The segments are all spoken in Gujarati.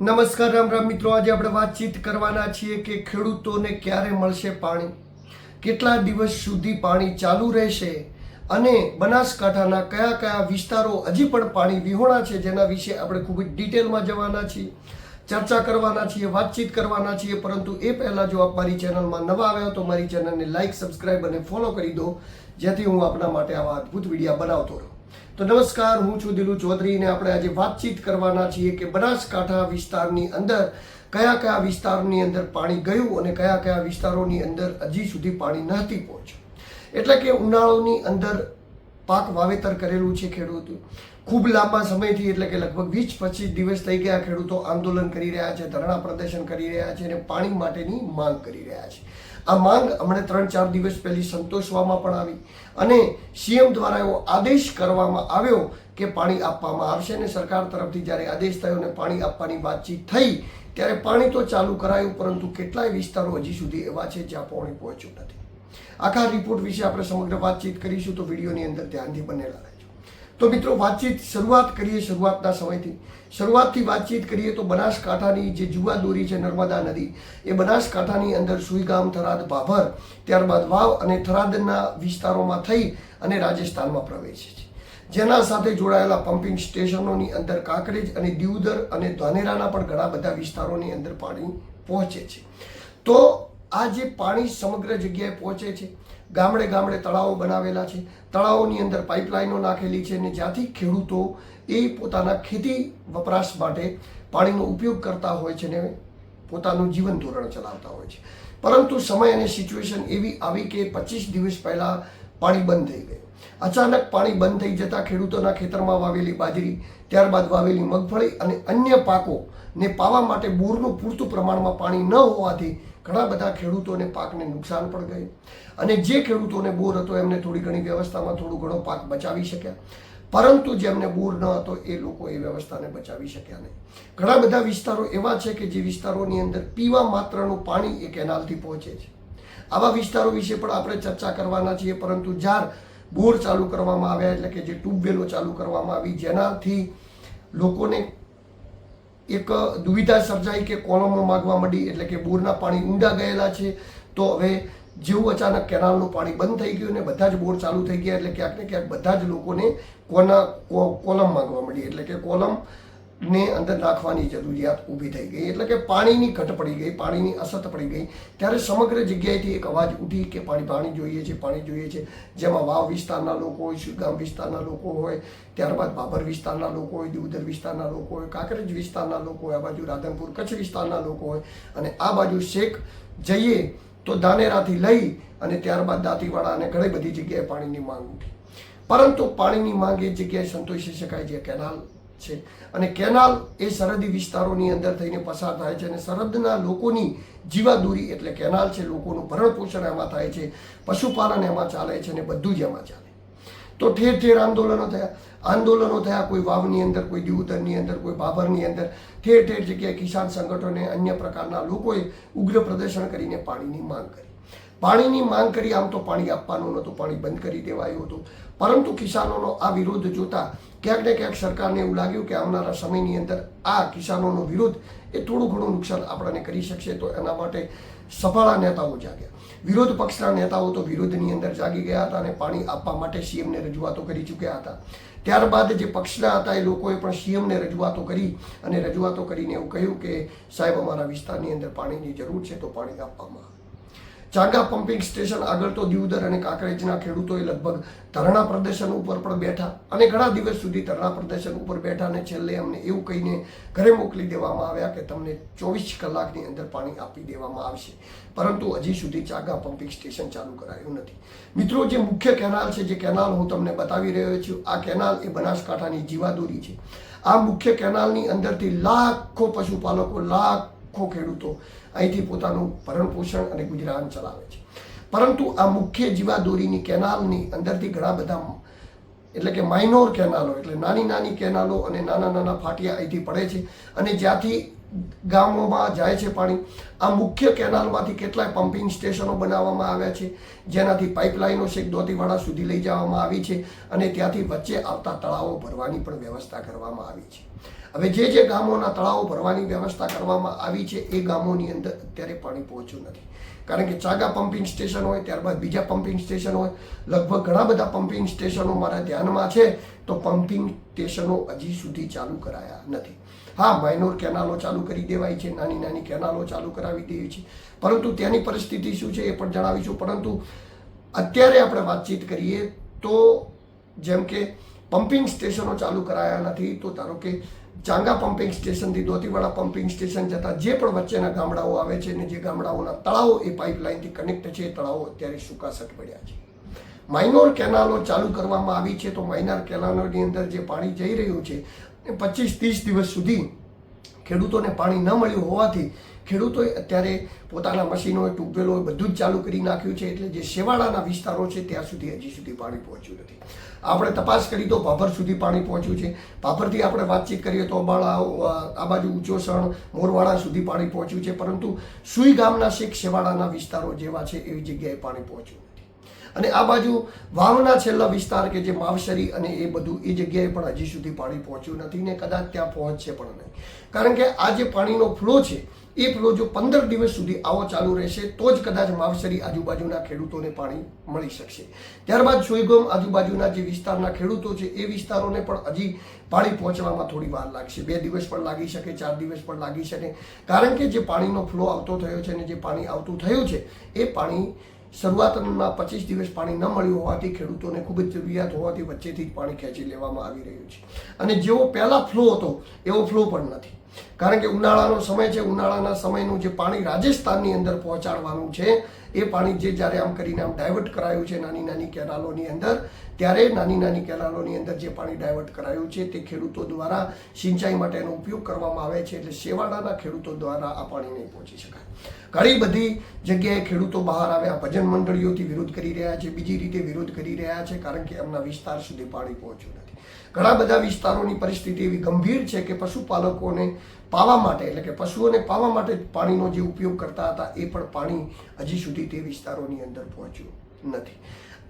નમસ્કાર, રામ રામ મિત્રો. આજે આપણે વાતચીત કરવાના છીએ કે ખેડૂતોને ક્યારે મળશે પાણી? કેટલા દિવસ સુધી પાણી ચાલુ રહેશે? અને બનાસકાંઠાના કયા કયા વિસ્તારો હજી પણ પાણી વિહોણા છે જેના વિશે આપણે ખૂબ જ ડિટેલમાં જવાના છીએ, ચર્ચા કરવાના છીએ, વાતચીત કરવાના છીએ. પરંતુ એ પહેલાં જો આપ મારી ચેનલમાં નવા આવ્યા તો મારી ચેનલને લાઇક સબસ્ક્રાઇબ અને ફોલો કરી દો, જેથી હું આપના માટે આવા અદ્ભુત વિડીયા બનાવતો રહું. તો નમસ્કાર, હું છું દિલુ ચૌધરી ને આપણે આજે વાતચીત કરવાના છીએ કે બનાસકાંઠા વિસ્તારની અંદર કયા કયા વિસ્તારની અંદર પાણી ગયું અને કયા કયા વિસ્તારોની અંદર હજી સુધી પાણી નથી પહોંચ્યું. એટલે કે ઉનાળોની અંદર પાક વાવેતર કરેલું છે ખેડૂતો ખૂબ લાંબા સમયથી એટલે કે લગભગ વીસ પચીસ દિવસ થઈ ગયા ખેડૂતો આંદોલન કરી રહ્યા છે, ધરણા પ્રદર્શન કરી રહ્યા છે અને પાણી માટેની માંગ કરી રહ્યા છે. આ માંગ હમણાં ત્રણ ચાર દિવસ પહેલી સંતોષવામાં પણ આવી. અને સીએમ દ્વારા એવો આદેશ કરવામાં આવ્યો કે પાણી આપવામાં આવશે અને સરકાર તરફથી જ્યારે આદેશ થયો અને પાણી આપવાની વાતચીત થઈ, ત્યારે પાણી તો ચાલુ કરાયું, પરંતુ કેટલાય વિસ્તારો હજી સુધી એવા છે જ્યાં પાણી પહોંચ્યું નથી. આખા રિપોર્ટ વિશે આપણે સમગ્ર વાતચીત કરીશું, તો વિડીયોની અંદર ધ્યાનથી બનેલા તો મિત્રો વાતચીત શરૂઆત કરીએ શરૂઆતના સમયથી. શરૂઆતથી વાતચીત કરીએ તો બનાસકાંઠાની જે જુવાદોરી છે નર્મદા નદી, એ બનાસકાંઠાની અંદર સુઈગામ, થરાદ, ભાભર, ત્યારબાદ વાવ અને થરાદના વિસ્તારોમાં થઈ અને રાજસ્થાનમાં પ્રવેશે છે. જેના સાથે જોડાયેલા પમ્પિંગ સ્ટેશનોની અંદર કાંકરેજ અને દીવદર અને ધાનેરાના પણ ઘણા બધા વિસ્તારોની અંદર પાણી પહોંચે છે. તો આ જે પાણી સમગ્ર જગ્યાએ પહોંચે છે ગામડે ગામડે તળાવો બનાવેલા છે. તળાવોની અંદર પાઇપલાઇનો નાખેલી છે અને જ્યાંથી ખેડૂતો એ પોતાના ખેતી વપરાશ માટે પાણીનો ઉપયોગ કરતા હોય છે ને પોતાનું જીવન ધોરણ ચલાવતા હોય છે. પરંતુ સમય અને સિચ્યુએશન એવી આવી કે પચીસ દિવસ પહેલાં પાણી બંધ થઈ ગયું. અચાનક પાણી બંધ થઈ જતાં ખેડૂતોના ખેતરમાં વાવેલી બાજરી, ત્યારબાદ વાવેલી મગફળી અને અન્ય પાકોને પાવા માટે બોરનું પૂરતું પ્રમાણમાં પાણી ન હોવાથી ઘણા બધા ખેડૂતોને પાકને નુકસાન પણ ગયું. અને જે ખેડૂતોને બોર હતો, એમને થોડી ઘણી વ્યવસ્થામાં થોડું ઘણો પાક બચાવી શક્યા. પરંતુ જેમને બોર ન હતો, એ લોકો એ વ્યવસ્થાને બચાવી શક્યા નહીં. ઘણા બધા વિસ્તારો એવા છે કે જે વિસ્તારોની અંદર પીવા માત્રનું પાણી એ કેનાલથી પહોંચે છે. આવા વિસ્તારો વિશે પણ આપણે ચર્ચા કરવાના છીએ, પરંતુ જ્યાર બોર ચાલુ કરવામાં આવ્યા, એટલે કે જે ટ્યુબવેલો ચાલુ કરવામાં આવી, જેનાથી લોકોને એક દુવિધા સર્જાઈ કે કોલમો માગવા માંડી એટલે કે બોરના પાણી ઊંડા ગયેલા છે. તો હવે જેવું અચાનક કેનાલનું પાણી બંધ થઈ ગયું ને બધા જ બોર ચાલુ થઈ ગયા એટલે ક્યાંક ને ક્યાંક બધા જ લોકોને કોના કોલમ માગવા માંડી. એટલે કે કોલમ ને અંદર નાખવાની જરૂરિયાત ઊભી થઈ ગઈ. એટલે કે પાણીની ઘટ પડી ગઈ, પાણીની અસત પડી ગઈ. ત્યારે સમગ્ર જગ્યાએથી એક અવાજ ઉઠી કે પાણી પાણી જોઈએ છે, પાણી જોઈએ છે. જેમાં વાવ વિસ્તારના લોકો હોય સુગામ વિસ્તારના લોકો હોય, ત્યારબાદ બાબર વિસ્તારના લોકો હોય, દિવદર વિસ્તારના લોકો હોય, કાંકરેજ વિસ્તારના લોકો હોય, આ બાજુ રાધનપુર કચ્છ વિસ્તારના લોકો હોય. અને આ બાજુ શેખ જઈએ તો દાનેરાથી લઈ અને ત્યારબાદ દાંતીવાડા અને ઘણી બધી જગ્યાએ પાણીની માંગ ઉઠી. પરંતુ પાણીની માંગ એ જગ્યાએ સંતોષી શકાય જે કેનાલ છે. અને કેનાલ એ સરહદી વિસ્તારોની અંદર થઈને પસાર થાય છે અને સરહદના લોકોની જીવાદોરી એટલે કેનાલ છે, લોકોનું ભરણ પોષણ એમાં થાય છે, પશુપાલન એમાં ચાલે છે અને બધું જ એમાં ચાલે. તો ઠેર ઠેર આંદોલનો થયા. આંદોલનો થયા, કોઈ વાવની અંદર, કોઈ દિવતરની અંદર, કોઈ બાબરની અંદર. ઠેર ઠેર જગ્યાએ કિસાન સંગઠને અન્ય પ્રકારના લોકોએ ઉગ્ર પ્રદર્શન કરીને પાણીની માંગ કરી. પાણીની માંગ કરી, આમ તો પાણી આપવાનું નહોતું, પાણી બંધ કરી દેવાયું હતું. પરંતુ કિસાનોનો આ વિરોધ જોતા ક્યાંક ને ક્યાંક સરકારને એવું લાગ્યું કે આવનારા સમયની અંદર આ કિસાનોનો વિરોધ એ થોડું ઘણું નુકસાન આપણને કરી શકશે તો એના માટે સફાળા નેતાઓ જાગ્યા. વિરોધ પક્ષના નેતાઓ તો વિરોધની અંદર જાગી ગયા હતા અને પાણી આપવા માટે સીએમને રજૂઆતો કરી ચૂક્યા હતા. ત્યારબાદ જે પક્ષના હતા એ લોકોએ પણ સીએમને રજૂઆતો કરી અને રજૂઆતો કરીને એવું કહ્યું કે સાહેબ અમારા વિસ્તારની અંદર પાણીની જરૂર છે તો પાણી આપવામાં આવે. ચાંગા પમ્પિંગ સ્ટેશન આગળ તો દીવદર અને કાંકરેજના ખેડૂતોએ લગભગ ધરણા પ્રદર્શન ઉપર પણ બેઠા અને ઘણા દિવસ સુધી ધરણા પ્રદર્શન ઉપર બેઠા અને છેલ્લે અમને એવું કહીને ઘરે મોકલી દેવામાં આવ્યા કે તમને ચોવીસ કલાકની અંદર પાણી આપી દેવામાં આવશે. પરંતુ હજી સુધી ચાંગા પમ્પિંગ સ્ટેશન ચાલુ કરાયું નથી. મિત્રો, જે મુખ્ય કેનાલ છે, જે કેનાલ હું તમને બતાવી રહ્યો છું, આ કેનાલ એ બનાસકાંઠાની જીવાદોરી છે. આ મુખ્ય કેનાલની અંદરથી લાખો પશુપાલકો, લાખો ખેડૂતો અહીંથી પોતાનું ભરણ પોષણ અને ગુજરાન ચલાવે છે. પરંતુ આ મુખ્ય જીવાદોરીની કેનાલની અંદરથી ઘણા બધા એટલે કે માઇનોર કેનાલો, એટલે નાની નાની કેનાલો અને નાના નાના ફાટિયા અહીંથી પડે છે. અને જ્યાંથી ગામોમાં જાય છે પાણી. આ મુખ્ય કેનાલમાંથી કેટલાય પમ્પિંગ સ્ટેશનો બનાવવામાં આવ્યા છે, જેનાથી પાઇપલાઇનો છેક દોતીવાડા સુધી લઈ જવામાં આવી છે અને ત્યાંથી વચ્ચે આવતા તળાવો ભરવાની પણ વ્યવસ્થા કરવામાં આવી છે. હવે જે જે ગામોના તળાવો ભરવાની વ્યવસ્થા કરવામાં આવી છે, એ ગામોની અંદર અત્યારે પાણી પહોંચ્યું નથી. કારણ કે ચાગા પમ્પિંગ સ્ટેશન હોય, ત્યારબાદ બીજા પમ્પિંગ સ્ટેશન હોય, લગભગ ઘણા બધા પમ્પિંગ સ્ટેશનો મારા ધ્યાનમાં છે, તો પમ્પિંગ સ્ટેશનો હજી સુધી ચાલુ કરાયા નથી. હા માઇનોર કેનાલો ચાલુ કરી દેવાય છે, નાની નાની કેનાલો ચાલુ કરાવી દેવી છે. પરંતુ ત્યાંની પરિસ્થિતિ શું છે એ પણ જણાવીશું પરંતુ અત્યારે આપણે વાતચીત કરીએ તો જેમ કે પમ્પિંગ સ્ટેશનો ચાલુ કરાયા નથી, તો ધારો કે ચાંગા પમ્પિંગ સ્ટેશનથી દોતીવાડા પમ્પિંગ સ્ટેશન જતા જે પણ વચ્ચેના ગામડાઓ આવે છે અને જે ગામડાઓના તળાવો એ પાઇપલાઇનથી કનેક્ટ છે, એ તળાવો અત્યારે સુકાસટ પડ્યા છે. માઇનોર કેનાલો ચાલુ કરવામાં આવી છે તો માઇનર કેનાલોની અંદર જે પાણી જઈ રહ્યું છે એ પચીસ ત્રીસ દિવસ સુધી ખેડૂતોને પાણી ન મળ્યું હોવાથી ખેડૂતોએ અત્યારે પોતાના મશીનો ટ્યુબવેલો બધું જ ચાલુ કરી નાખ્યું છે. એટલે જે શેવાળાના વિસ્તારો છે, ત્યાં સુધી હજી સુધી પાણી પહોંચ્યું નથી. આપણે તપાસ કરી તો ભાભર સુધી પાણી પહોંચ્યું છે. ભાભરથી આપણે વાતચીત કરીએ તો અંબાળા, આ બાજુ ઉચોસણ મોરવાડા સુધી પાણી પહોંચ્યું છે. પરંતુ સુઈ ગામના શેખ શેવાળાના વિસ્તારો જેવા છે, એવી જગ્યાએ પાણી પહોંચ્યું અને આ બાજુ વાવના છેલ્લા વિસ્તાર કે જે માવસરી અને એ બધું, એ જગ્યાએ પણ હજી સુધી પાણી પહોંચ્યું નથી ને કદાચ ત્યાં પહોંચશે પણ નહીં. કારણ કે આ જે પાણીનો ફ્લો છે, એ ફ્લો જો પંદર દિવસ સુધી આવો ચાલુ રહેશે, તો જ કદાચ માવસરી આજુબાજુના ખેડૂતોને પાણી મળી શકશે. ત્યારબાદ સોયગોમ આજુબાજુના જે વિસ્તારના ખેડૂતો છે, એ વિસ્તારોને પણ હજી પાણી પહોંચવામાં થોડી વાર લાગશે. બે દિવસ પણ લાગી શકે, ચાર દિવસ પણ લાગી શકે. કારણ કે જે પાણીનો ફ્લો આવતો થયો છે અને જે પાણી આવતું થયું છે, એ પાણી શરૂઆતમાં પચીસ દિવસ પાણી ન મળ્યું હોવાથી ખેડૂતોને ખૂબ જ જરૂરિયાત હોવાથી વચ્ચેથી જ પાણી ખેંચી લેવામાં આવી રહ્યું છે. અને જેવો પહેલાં ફ્લો હતો, એવો ફ્લો પણ નથી. કારણ કે ઉનાળાનો સમય છે, ઉનાળાના સમયનું જે પાણી રાજસ્થાનની અંદર પહોંચાડવાનું છે, એ પાણી જે જ્યારે આમ કરીને આમ ડાયવર્ટ કરાયું છે નાની નાની કેનાલોની અંદર ત્યારે નાની નાની કેનાલોની અંદર જે પાણી ડાયવર્ટ કરાયું છે તે ખેડૂતો દ્વારા સિંચાઈ માટેનો ઉપયોગ કરવામાં આવે છે એટલે શેવાળાના ખેડૂતો દ્વારા આ પાણી નહીં પહોંચી શકાય. ઘણી બધી જગ્યાએ ખેડૂતો બહાર આવ્યા, ભજન મંડળીઓથી વિરોધ કરી રહ્યા છે, બીજી રીતે વિરોધ કરી રહ્યા છે કારણ કે એમના વિસ્તાર સુધી પાણી પહોંચ્યું નથી. ઘણા બધા વિસ્તારોની પરિસ્થિતિ એવી ગંભીર છે કે પશુપાલકોને પાવા માટે, એટલે કે પશુઓને પાવા માટે પાણીનો જે ઉપયોગ કરતા હતા એ પણ પાણી હજી સુધી તે વિસ્તારોની અંદર પહોંચ્યું નથી.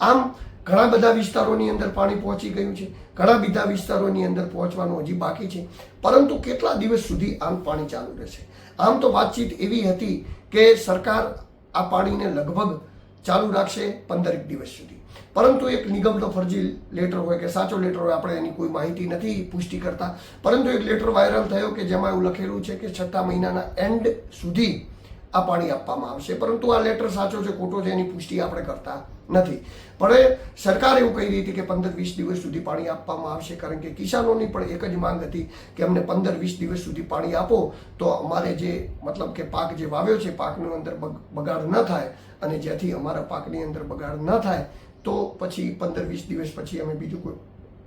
આમ ઘણા બધા વિસ્તારોની અંદર પાણી પહોંચી ગયું છે. ઘણા બધા વિસ્તારોની અંદર પહોંચવાનું હજી બાકી છે. પરંતુ કેટલા દિવસ સુધી આમ પાણી ચાલુ રહેશે? આમ તો વાતચીત એવી હતી કે સરકાર આ પાણીને લગભગ ચાલુ રાખશે પંદરેક દિવસ સુધી. પરંતુ એક નિગમનો ફરજી લેટર હોય કે સાચો લેટર હોય, આપણે એની કોઈ માહિતી નથી પુષ્ટિ કરતા. પરંતુ એક લેટર વાયરલ થયો કે જેમાં એવું લખેલું છે કે છઠ્ઠા મહિનાના એન્ડ સુધી આ પાણી આપવામાં આવશે. પરંતુ આ લેટર સાચો છે, ખોટો છે, એની પુષ્ટિ આપણે કરતા નથી. પણ સરકાર એવું કહી રહી હતી કે પંદર વીસ દિવસ સુધી પાણી આપવામાં આવશે, કારણ કે કિસાનોની પણ એક જ માંગ હતી કે અમને પંદર વીસ દિવસ સુધી પાણી આપો. તો અમારે જે, મતલબ કે પાક જે વાવ્યો છે, પાકની અંદર બગાડ ન થાય, અને જેથી અમારા પાકની અંદર બગાડ ન થાય, તો પછી પંદર વીસ દિવસ પછી અમે બીજું કોઈ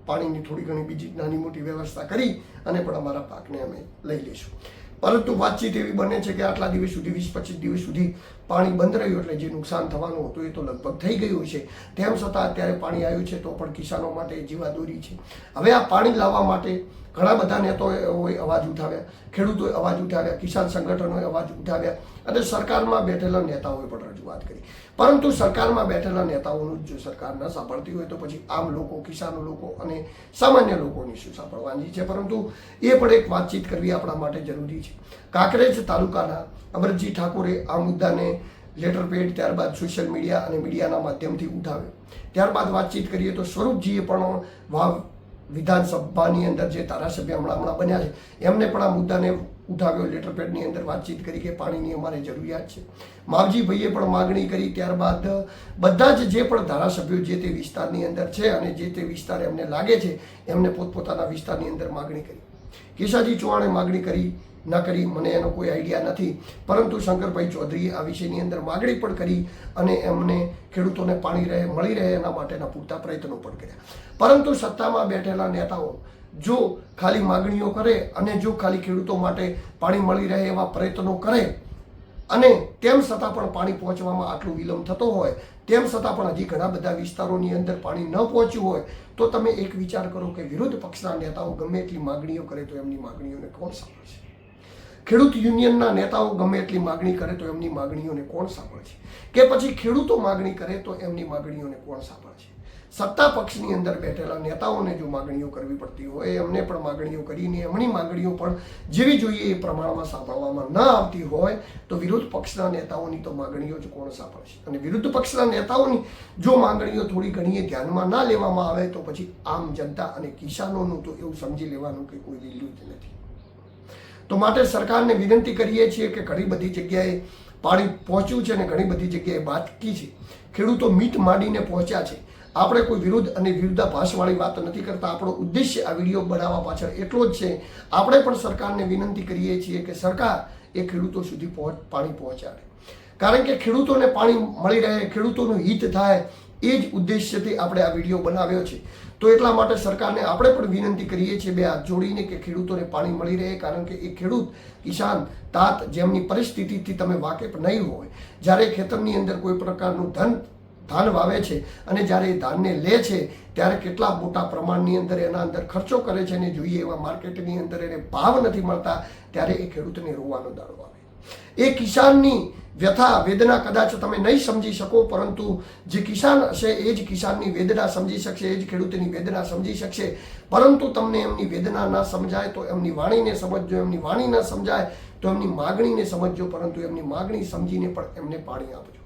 પાણીની થોડી ઘણી બીજી નાની મોટી વ્યવસ્થા કરી અને પણ અમારા પાકને અમે લઈ લઈશું. પરંતુ વાતચીત એવી બને છે કે આટલા દિવસ સુધી, વીસ પચીસ દિવસ સુધી પાણી બંધ રહ્યું એટલે જે નુકસાન થવાનું હતું એ તો લગભગ થઈ ગયું છે તેમ છતાં અત્યારે પાણી આવ્યું છે તો પણ કિસાનો માટે જીવાદોરી છે. હવે આ પાણી લાવવા માટે ઘણા બધા નેતાઓએ અવાજ ઉઠાવ્યા, ખેડૂતોએ અવાજ ઉઠાવ્યા, કિસાન સંગઠનોએ અવાજ ઉઠાવ્યા અને સરકારમાં બેઠેલા નેતાઓએ પણ રજૂઆત કરી. પરંતુ સરકારમાં બેઠેલા નેતાઓનું જો સરકાર ન સાંભળતી હોય તો પછી આમ લોકો, કિસાનો લોકો અને સામાન્ય લોકોની શું સાંભળવાની છે? પરંતુ એ પણ એક વાતચીત કરવી આપણા માટે જરૂરી છે. કાંકરેજ તાલુકાના અમરજી ઠાકોરે આ મુદ્દાને લેટર પેડ ત્યારબાદ સોશિયલ મીડિયા અને મીડિયાના માધ્યમથી ઉઠાવ્યો. ત્યારબાદ વાતચીત કરીએ તો સ્વરૂપજીએ પણ વાવ વિધાનસભાની અંદર જે ધારાસભ્ય હમણાં હમણાં બન્યા છે, એમને પણ આ મુદ્દાને ઉઠાવ્યો લેટર પેડની અંદર વાતચીત કરી કે પાણીની અમારે જરૂરિયાત છે. માવજીભાઈએ પણ માગણી કરી ત્યારબાદ બધા જ જે પણ ધારાસભ્યો જે તે વિસ્તારની અંદર છે અને જે તે વિસ્તાર એમને લાગે છે, એમને પોતપોતાના વિસ્તારની અંદર માગણી કરી. કેશાજી ચૌહાણે માગણી કરી ન કરી, મને એનો કોઈ આઈડિયા નથી. પરંતુ શંકરભાઈ ચૌધરીએ આ વિષયની અંદર માગણી પણ કરી અને એમને ખેડૂતોને પાણી રહે, મળી રહે એના માટેના પૂરતા પ્રયત્નો પણ કર્યા. પરંતુ સત્તામાં બેઠેલા નેતાઓ જો ખાલી માગણીઓ કરે અને જો ખાલી ખેડૂતો માટે પાણી મળી રહે એવા પ્રયત્નો કરે અને તેમ છતાં પણ પાણી પહોંચવામાં આટલું વિલંબ થતો હોય, તેમ છતાં પણ હજી ઘણા બધા વિસ્તારોની અંદર પાણી ન પહોંચ્યું હોય, તો તમે એક વિચાર કરો કે વિરોધ પક્ષના નેતાઓ ગમે એટલી માગણીઓ કરે તો એમની માગણીઓને કોણ સાંભળશે? ખેડૂત યુનિયનના નેતાઓ ગમે એટલી માગણી કરે તો એમની માગણીઓને કોણ સાંભળશે? કે પછી ખેડૂતો માગણી કરે તો એમની માગણીઓને કોણ સાંભળશે? સત્તા પક્ષની અંદર બેઠેલા નેતાઓને જો માગણીઓ કરવી પડતી હોય, એમને પણ માગણીઓ કરીને એમની માગણીઓ પણ જેવી જોઈએ એ પ્રમાણમાં સાંભળવામાં ન આવતી હોય, તો વિરોધ પક્ષના નેતાઓની તો માગણીઓ જ કોણ સાંભળશે? અને વિરુદ્ધ પક્ષના નેતાઓની જો માગણીઓ થોડી ઘણી ધ્યાનમાં ના લેવામાં આવે, તો પછી આમ જનતા અને કિસાનોનું તો એવું સમજી લેવાનું કે કોઈ લીલું જ નથી. તો માટે સરકારને વિનંતી કરીએ છીએ કે ઘણી બધી જગ્યાએ પાણી પહોંચ્યું છે અને ઘણી બધી જગ્યાએ બાકી છે. ખેડૂતો મીટ માંડીને પહોંચ્યા છે. આપણે કોઈ વિરુદ્ધ અને વિરુદ્ધાભાસવાળી વાત નથી કરતા. આપણો ઉદ્દેશ્ય આ વીડિયો બનાવવા પાછળ એટલો જ છે. આપણે પણ સરકારને વિનંતી કરીએ છીએ કે સરકાર એ ખેડૂતો સુધી પહોંચ, પાણી પહોંચાડે. કારણ કે ખેડૂતોને પાણી મળી રહે, ખેડૂતોનું હિત થાય, એ જ ઉદ્દેશ્યથી આપણે આ વીડિયો બનાવ્યો છે. તો એટલા માટે સરકારને આપણે પણ વિનંતી કરીએ છીએ બે હાથ જોડીને કે ખેડૂતોને પાણી મળી રહે, કારણ કે એ ખેડૂત કિસાન તાત જેમની પરિસ્થિતિથી તમે વાકેફ નહીં હોય. જ્યારે ખેતરની અંદર કોઈ પ્રકારનું ધન, ધાન વાવે છે અને જ્યારે એ ધાનને લે છે, ત્યારે કેટલા મોટા પ્રમાણની અંદર એના અંદર ખર્ચો કરે છે અને જોઈએ એવા માર્કેટની અંદર એને ભાવ નથી મળતા, ત્યારે એ ખેડૂતને રોવાનો દાડો એ કિસાનની વ્યથા, વેદના કદાચ તમે નહીં સમજી શકો, પરંતુ જે કિસાન હશે એ જ કિસાનની વેદના સમજી શકશે, એ જ ખેડૂતની વેદના સમજી શકશે. પરંતુ તમને એમની વેદના ના સમજાય, તો એમની વાણીને સમજજો. એમની વાણી ન સમજાય, તો એમની માગણીને સમજજો, પરંતુ એમની માગણી સમજીને પણ એમને પાણી આપજો.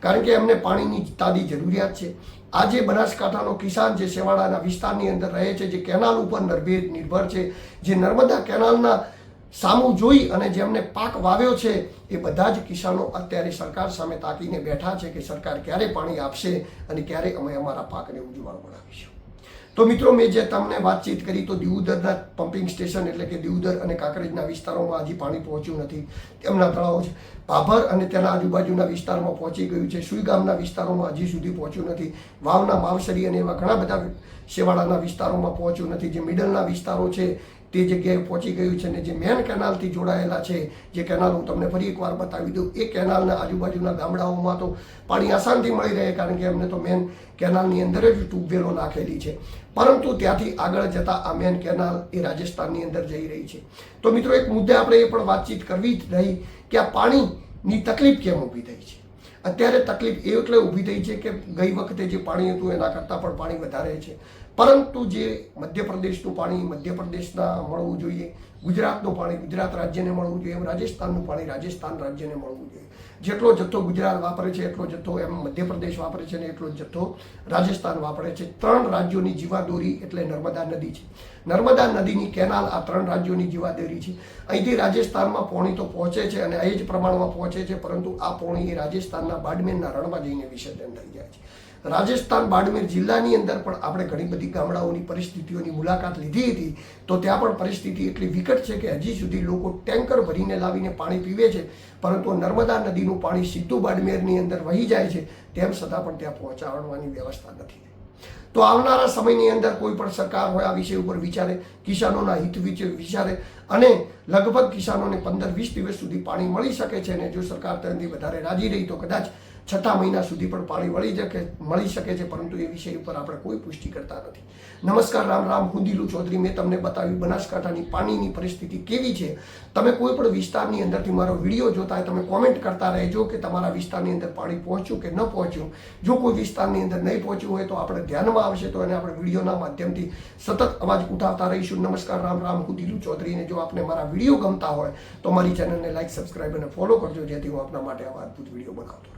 કારણ કે એમને પાણીની તાદી જરૂરિયાત છે. આજે બનાસકાંઠાનો કિસાન જે સેવાડાના વિસ્તારની અંદર રહે છે, જે કેનાલ ઉપર નિર્ભર છે, જે નર્મદા કેનાલના સામું જોઈ અને જેમને પાક વાવ્યો છે, એ બધા જ કિસાનો અત્યારે સરકાર સામે તાકીને બેઠા છે કે સરકાર ક્યારે પાણી આપશે અને ક્યારે અમે અમારા પાકને ઉજવાળ બનાવીશું. તો મિત્રો, મેં જે તમને વાતચીત કરી તો દિઉદરના પમ્પિંગ સ્ટેશન એટલે કે દિઉદર અને કાંકરેજના વિસ્તારોમાં હજી પાણી પહોંચ્યું નથી. તેમના તળાવો છે. ભાભર અને તેના આજુબાજુના વિસ્તારમાં પહોંચી ગયું છે. સુઈ ગામના વિસ્તારોમાં હજી સુધી પહોંચ્યું નથી. વાવના માવસરી અને એવા ઘણા બધા શેવાળાના વિસ્તારોમાં પહોંચ્યું નથી. જે મિડલના વિસ્તારો છે તે જગ્યાએ પહોંચી ગયું છે અને જે મેન કેનાલથી જોડાયેલા છે, જે કેનાલ હું તમને ફરી એકવાર બતાવી દઉં, એ કેનાલના આજુબાજુના ગામડાઓમાં તો પાણી આસાનથી મળી રહે કારણ કે એમને તો મેન કેનાલની અંદર જ ટ્યુબવેલો નાખેલી છે. પરંતુ ત્યાંથી આગળ જતા આ મેન કેનાલ એ રાજસ્થાનની અંદર જઈ રહી છે. તો મિત્રો એક મુદ્દે આપણે એ પણ વાતચીત કરવી જ રહી કે આ પાણીની તકલીફ કેમ ઊભી થઈ છે? અત્યારે તકલીફ એ એટલે ઊભી થઈ છે કે ગઈ વખતે જે પાણી હતું એના કરતાં પણ પાણી વધારે છે. પરંતુ જે મધ્યપ્રદેશનું પાણી મધ્યપ્રદેશના મળવું જોઈએ, ગુજરાતનું પાણી ગુજરાત રાજ્યને મળવું જોઈએ, એમ રાજસ્થાનનું પાણી રાજસ્થાન રાજ્યને મળવું જોઈએ. જેટલો જથ્થો ગુજરાત વાપરે છે, એટલો જથ્થો એમ મધ્યપ્રદેશ વાપરે છે ને એટલો જથ્થો રાજસ્થાન વાપરે છે. ત્રણ રાજ્યોની જીવાદોરી એટલે નર્મદા નદી છે. નર્મદા નદીની કેનાલ આ ત્રણ રાજ્યોની જીવાદોરી છે. અહીંથી રાજસ્થાનમાં પોણી તો પહોંચે છે અને એ જ પ્રમાણમાં પહોંચે છે, પરંતુ આ પોણી રાજસ્થાનના બાડમેરના રણમાં જઈને વિસર્જન થઈ જાય છે. રાજસ્થાન બાડમેર જિલ્લાની અંદર પણ આપણે ઘણી બધી ગામડાઓની પરિસ્થિતિઓની મુલાકાત લીધી હતી, તો ત્યાં પણ પરિસ્થિતિ એટલી વિકટ છે કે હજી સુધી લોકો ટેન્કર ભરીને લાવીને પાણી પીવે છે, પરંતુ નર્મદા નદીનું પાણી સીધું બાડમેરની અંદર વહી જાય છે, તેમ છતાં પણ ત્યાં પહોંચાડવાની વ્યવસ્થા નથી. તો આવનારા સમયની અંદર કોઈ પણ સરકાર હોય આ વિષય ઉપર વિચારે, કિસાનોના હિત વિશે વિચારે, અને લગભગ કિસાનોને પંદર વીસ દિવસ સુધી પાણી મળી શકે છે, અને જો સરકાર તેનાથી વધારે રાજી રહી તો કદાચ છઠ્ઠા મહિના સુધી પણ પાણી મળી શકે મળી શકે છે, પરંતુ એ વિષય ઉપર આપણે કોઈ પુષ્ટિ કરતા નથી. નમસ્કાર, રામ રામ, હું દિલુ ચૌધરી. મેં તમને બતાવ્યું બનાસકાંઠાની પાણીની પરિસ્થિતિ કેવી છે. તમે કોઈ પણ વિસ્તારની અંદરથી મારો વીડિયો જોતા તમે કોમેન્ટ કરતા રહેજો કે તમારા વિસ્તારની અંદર પાણી પહોંચ્યું કે ન પહોંચ્યું. જો કોઈ વિસ્તારની અંદર નહીં પહોંચ્યું હોય તો આપણે ધ્યાનમાં આવશે તો એને આપણે વિડીયોના માધ્યમથી સતત અવાજ ઉઠાવતા રહીશું. નમસ્કાર, રામ રામ, હું દિલુ ચૌધરીને જો આપને મારા વીડિયો ગમતા હોય, તો મારી ચેનલને લાઈક, સબસ્ક્રાઈબ અને ફોલો કરજો, જેથી હું આપના માટે આવા અદભુત વીડિયો બનાવતો